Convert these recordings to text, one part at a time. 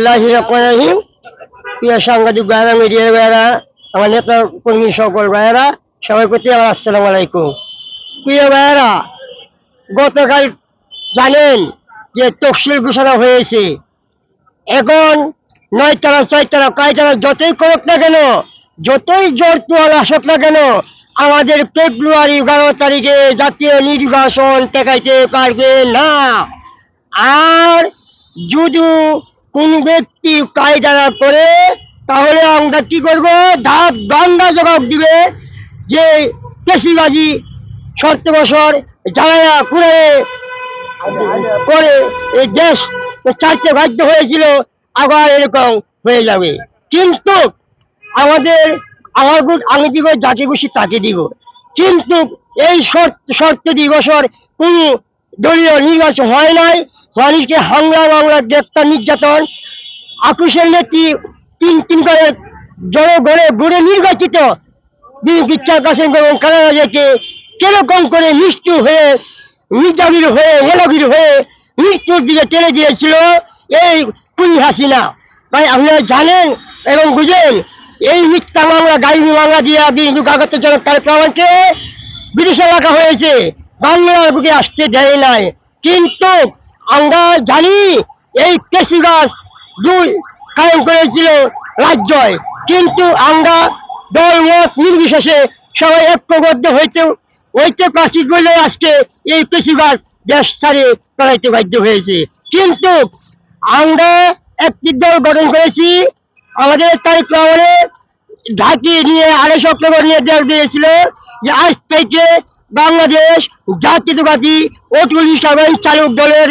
আল্লাহ রহিম প্রিয় সাংবাদিক মিডিয়ার আমার নেতা কর্মী সকল প্রতি আমার আসসালামু আলাইকুম। প্রিয় গতকাল জানেন যে তফসিল ঘোষণা হয়েছে। এখন নয় তারা ছয় তারা কয় তারা যতই করুক না কেন, যতই জোর তোয়াল আসুক না কেন, আমাদের ফেব্রুয়ারি বারো তারিখে জাতীয় নির্বাচন টেকাইতে পারবে না। আর যদি কোন ব্যক্তি কায়দারা করে, তাহলে আমরা কি করব? ধাপ গঙ্গা জবাব দিবে, যে কেশিবাজি শর্ত বছর জ্বালায়া করে করে এই দেশ ছাড়তে বাধ্য হয়েছিল, আবার এরকম হয়ে যাবে। কিন্তু আমাদের, আমার ভোট আমি দিব, যাকে খুশি তাকে দিব। কিন্তু এই শর্ত শর্ত দিবসর কোন দলীয় নির্বাচন হয় নাই। মানুষকে হামলা, মামলা, গ্রেপ্তার, নির্যাতন, আকুশের নেত্রী তিন তিন করে জনগণে গড়ে গড়ে নির্বাচিত বিচার কাছে এবং কানাডাকে কীরকম করে নিষ্ঠুর হয়ে নির্যাবির হয়ে হেলাবির হয়ে মৃত্যুর দিকে টেনে দিয়েছিল এই কুলি হাসিনা। তাই আপনারা জানেন এবং বুঝেন, এই মিথ্যা মামলা গাড়ি মামলা দিয়ে বিন্দু তার প্রমাণকে বিদেশে রাখা হয়েছে। বাংলার বুকে আসতে দেয় নাই। কিন্তু আমরা জানি এই কৃষিগাছ দুই কায়েম করেছিল রাজ্যয়। কিন্তু আমরা দল মত নির্বিশেষে সবাই ঐক্যবদ্ধ হইতে হইতে পারছি বলে আজকে এই কৃষিকাজ দেশ ছাড়ে করাইতে বাধ্য হয়েছে। কিন্তু আমরা একটি দল গঠন করেছি। আমাদের তারিখ রহমানে ঢাকি নিয়ে আড়াইশো অক্টোবর নিয়ে দেশ দিয়েছিল যে আজ থেকে বাংলাদেশ জাতীয়তাবাদী অটুল হিসাবে চালক দলের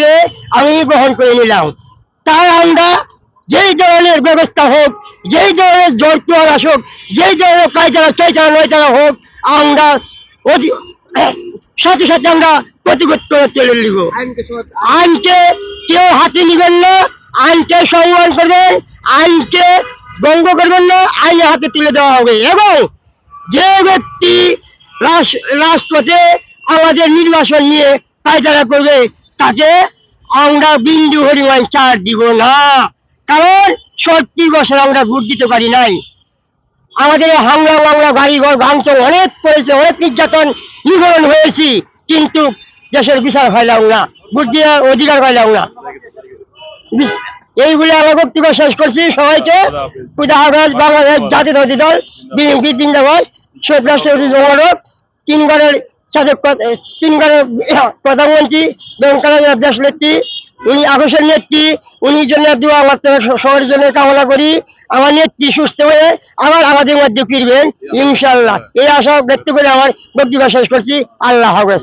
আমি গ্রহণ করে নিলাম। তাই আমরা যেই ধরনের ব্যবস্থা হোক যেই ধরনের জোর তোয়ার আসুক যেই ধরনের কায়দারা চৈতারা নয়তারা হোক আমরা সাথে সাথে আমরা প্রতিবাদ করে চলে নিব। আইনকে কেউ হাতে নিবেন না আইনকে সম্মান করবেন আইনকে ভঙ্গ করবেন না আইনের হাতে তুলে দেওয়া হবে। এবং যে ব্যক্তি রাজপথে আমাদের নির্বাচন নিয়ে পায়তারা করবে তাকে আমরা বিন্দু হরিমান চার দিব না। কারণ সত্যি বছর আমরা ভোট দিতে পারি নাই। আমাদের হামলা মামলা বাড়ি ঘর ভাঙচুর অনেক করেছে অনেক নির্যাতন নিবারণ হয়েছি কিন্তু দেশের বিচার হইলাম না ভোট দিয়ে অধিকার পাইলাম না বিস- এই বলে আমার বক্তব্য শেষ করছি। সবাইকে পূজা হাফেজ। বাংলাদেশ জাতীয় দল বিএনপি জিন্দাবাদ। শহীদ রাষ্ট্রপতি তিনবারের সাথে তিনবারের প্রধানমন্ত্রী বেঙ্কালা দেশ নেত্রী, উনি আকাশের নেত্রী, উনি জন্য দু আমার সবার জন্য কামনা করি। আমার নেত্রী সুস্থ হয়ে আবার আমাদের মধ্যে ফিরবেন ইনশাল্লাহ এই আশা ব্যক্ত করে আমার বক্তব্য শেষ করছি। আল্লাহ হাফেজ।